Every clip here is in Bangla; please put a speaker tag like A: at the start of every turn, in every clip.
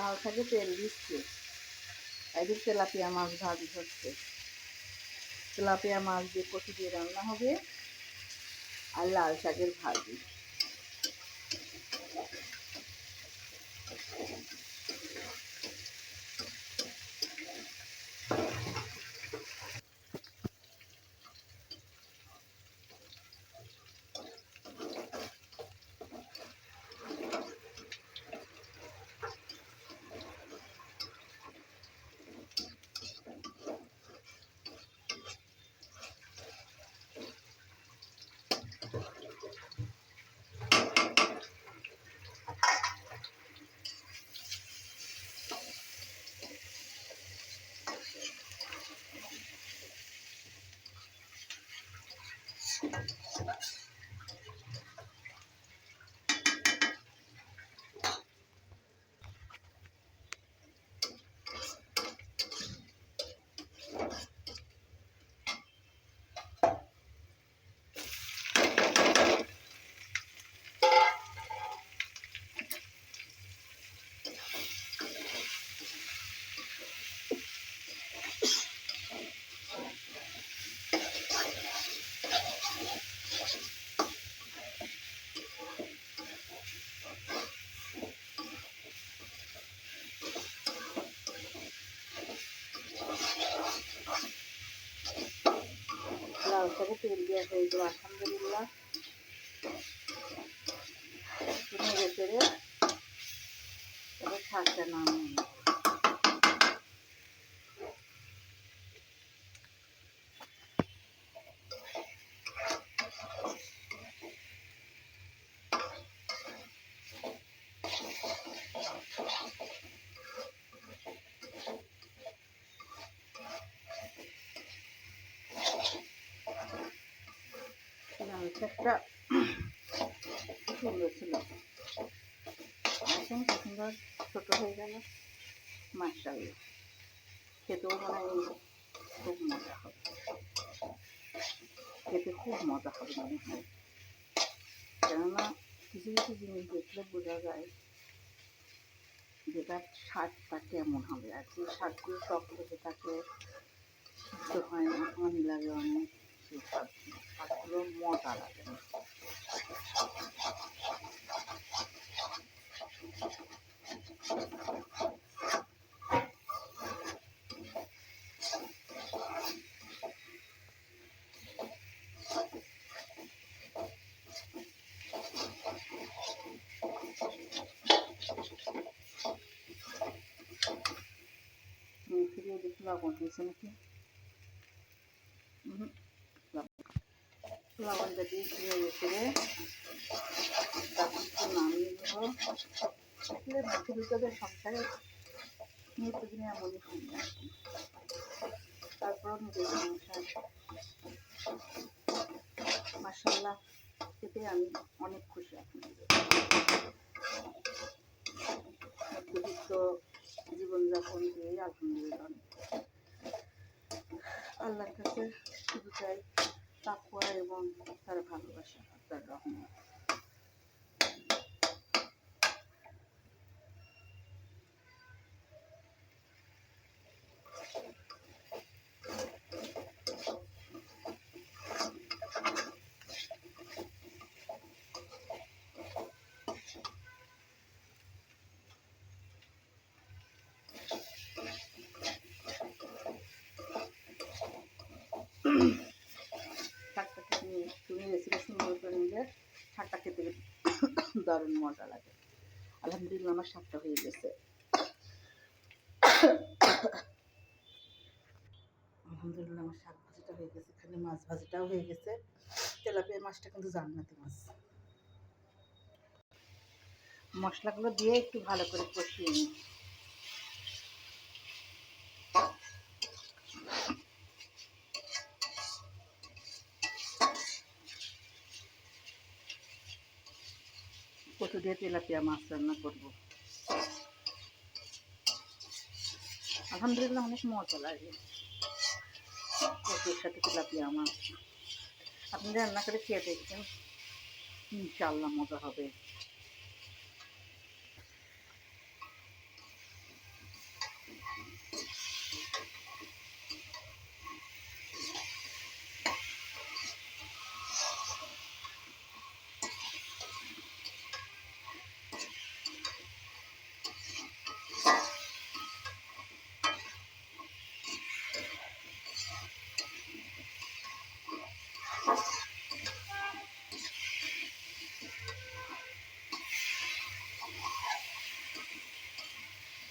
A: লাল শাকে তেল দিচ্ছে। এদিকে তেলাপিয়া মাছ ভাজি হচ্ছে। তেলাপিয়া মাছ দিয়ে কচু দিয়ে রান্না হবে আর লাল শাকের ভাজি লাল শাকে গেল আলহামদুলিল্লাহ। তুমি ভেতরে এবার শাকটা নামিয়ে খুব সুন্দর ছিল। এখন সুন্দর ছোটো হয়ে গেল। মাসাল্লাহ খেতেও মনে হয় খুব মজা হবে। খেতে খুব মজা হবে মনে হয়। কেননা কিছু কিছু জিনিস দেখলে বোঝা যায় যেটা স্বাদটা কেমন হবে। আর যে স্বাদগুলো টক লেগে থাকে হয় না পানি লাগে অনেক। স্বাদ মজা লাগে ফিরিয়ে দেখি তারপর নামিয়ে দেবো আসলে মাছের ভিতরে তারপর নিজের সংসার। মাসাল্লাহ এতে আমি অনেক খুশি এখন। মধ্যবিত্ত জীবনযাপন দিয়ে আলহামদুলিল্লাহ। আল্লাহর কাছে শুধু চাই তাকুয়া এবং তার ভালোবাসা তার রহমত শাকটা তুমি তুমি রেসিপি সুন্দর করে নিলে শাকটা খেতে দারুণ মজা লাগে। আলহামদুলিল্লাহ আমার শাকটা হয়ে গেছে। আলহামদুলিল্লাহ আমার শাক ভাজিটা হয়ে গেছে, এখানে মাছ ভাজিটাও হয়ে গেছে। তেলাপিয়া মাছটা কিন্তু জান্নাতি মাছ। মশলাগুলো দিয়ে একটু ভালো করে কষিয়ে নিই। কচু দিয়ে তেলাপিয়া মাছ রান্না করব। আলহামদুলিল্লাহ অনেক মজা লাগে। কচুর সাথে তেলাপিয়া মাছ। আপনি রান্না করে খেয়ে দেখবেন ইনশাল্লাহ মজা হবে।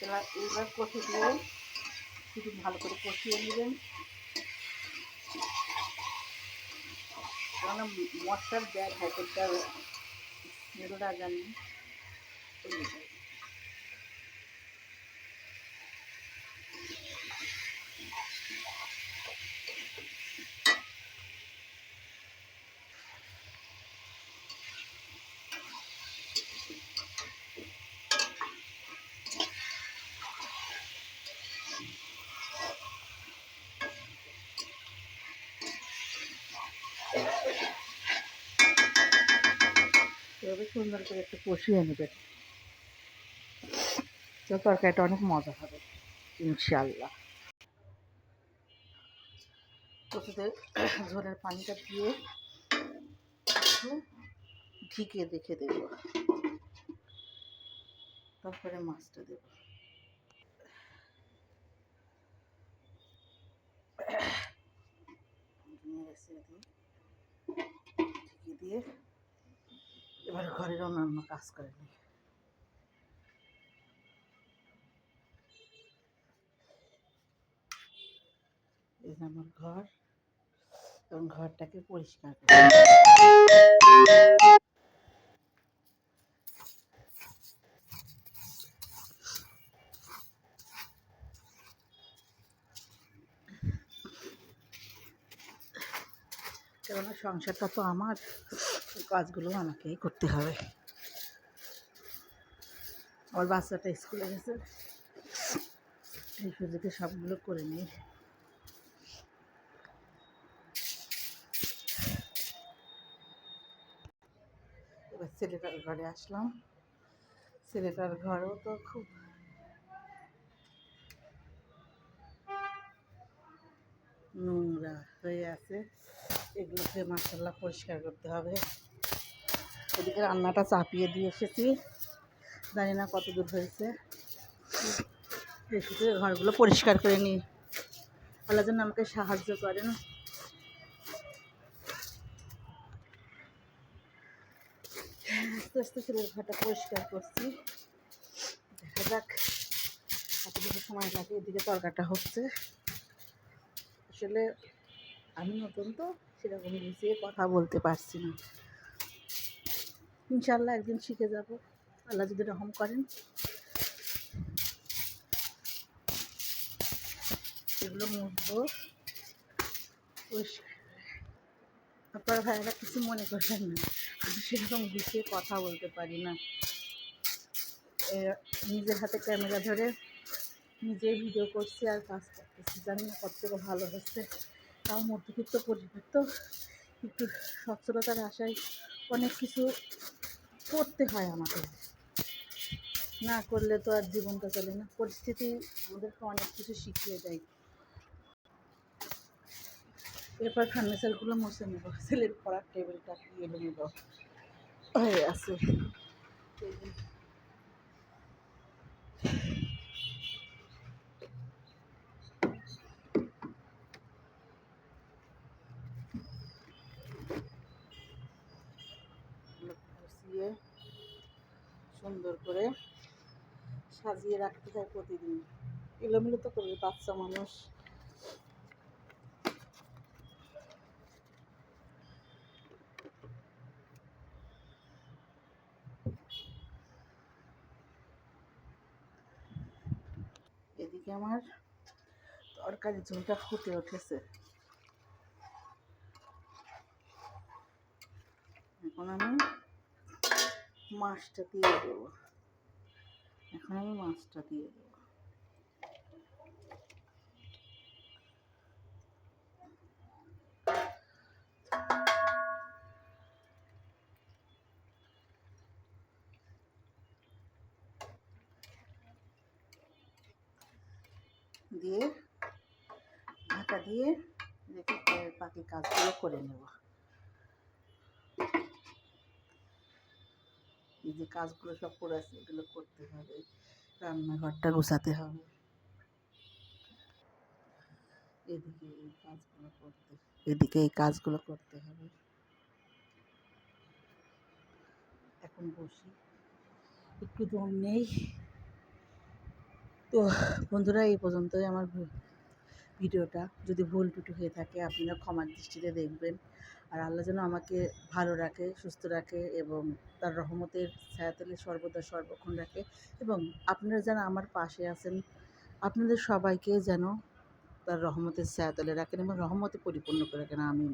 A: এবার এইবার কষে দিয়ে শুধু ভালো করে কষিয়ে নেবেন। কেন মশলার ব্যাগ হ্যাকেটটা স্মেলটা জানি। এভাবে সুন্দর করে একটু কষিয়ে নেবেন তো তরকারিটা অনেক মজা হবে ইনশাল্লাহ কষিতে ঝোলের পানিটা দিয়ে একটু ঢিকে রেখে দেব। তারপরে মাছটা দেব। দিয়ে অন্যান্য কাজ করে নিই আমার ঘর এবং ঘরটাকে পরিষ্কার সংসারটা তো আমার, কাজগুলো আমাকেই করতে হবে। আমার বাচ্চাটা স্কুলে গেছে। এই সবগুলো করে নিই। এবার ছেলেটার ঘরে আসলাম। ছেলেটার ঘরেও তো খুব নোংরা হয়ে আছে। এগুলোকে মাসাল্লাহ পরিষ্কার করতে হবে। এদিকে রান্নাটা চাপিয়ে দিয়ে এসেছি। জানি না কত দূর হয়েছে। ঘরগুলো পরিষ্কার করে নিই। আল্লাহ যেন আমাকে সাহায্য করেন। আস্তে আস্তে ছেলের ঘরটা পরিষ্কার করছি। দেখা যাক কতটুকু সময় লাগে, এদিকে তরকাটা হচ্ছে। আসলে আমি নতুন তো, সেরকম গুছিয়ে কথা বলতে পারছি না। ইনশাল্লাহ একদিন শিখে যাব। আল্লাহ যদি রহম করেন। এগুলো পরিষ্কার। আপনারা ভাইয়েরা কিছু মনে করবেন না। আমি সেরকম গুছিয়ে কথা বলতে পারি না। নিজের হাতে ক্যামেরা ধরে নিজেই ভিডিও করছি আর কাজ করতেছি। জানি না কতটুকু ভালো হচ্ছে। তাও মধ্যবিত্ত পরিবার তো একটু সচ্ছলতার আশায় অনেক কিছু করতে হয় আমাদের। না করলে তো আর জীবনটা চলে না। পরিস্থিতি আমাদেরকে অনেক কিছু শিখিয়ে দেয়। এরপর ফার্নিচারগুলো মুছে নেব। ছেলের পড়ার টেবিলটা এলো নেব হয়ে আছে। সুন্দর করে সাজিয়ে রাখতে হয় প্রতিদিন। এলোমেলো তো করবে, বাচ্চা মানুষ। এদিকে আমার তরকারি ঝোলটা ফুটে উঠেছে। এখন আমি মাছটা দিয়ে দেবো। এখন আমি মাছটা দিয়ে দেবো। দিয়ে ঢাকা দিয়ে রেখে বাকি কাজগুলো করে নেব। এই যে কাজগুলো সব করে আছে, এগুলো করতে হবে, রান্নাঘরটা গোছাতে হবে। এদিকে এই কাজগুলো করতে, এদিকে এই কাজগুলো করতে হবে। এখন বসি। একটু দম নেই। তো বন্ধুরা, এই পর্যন্তই আমার ভিডিওটা যদি ভুল টুটু হয়ে থাকে, আপনারা ক্ষমার দৃষ্টিতে দেখবেন। আর আল্লাহ যেন আমাকে ভালো রাখে, সুস্থ রাখে এবং তার রহমতের ছায়াতলে সর্বদা সর্বক্ষণ রাখে এবং আপনারা যারা আমার পাশে আছেন, আপনাদের সবাইকে যেন তার রহমতের ছায়াতলে রাখেন এবং রহমতে পরিপূর্ণ করে রাখেন। আমি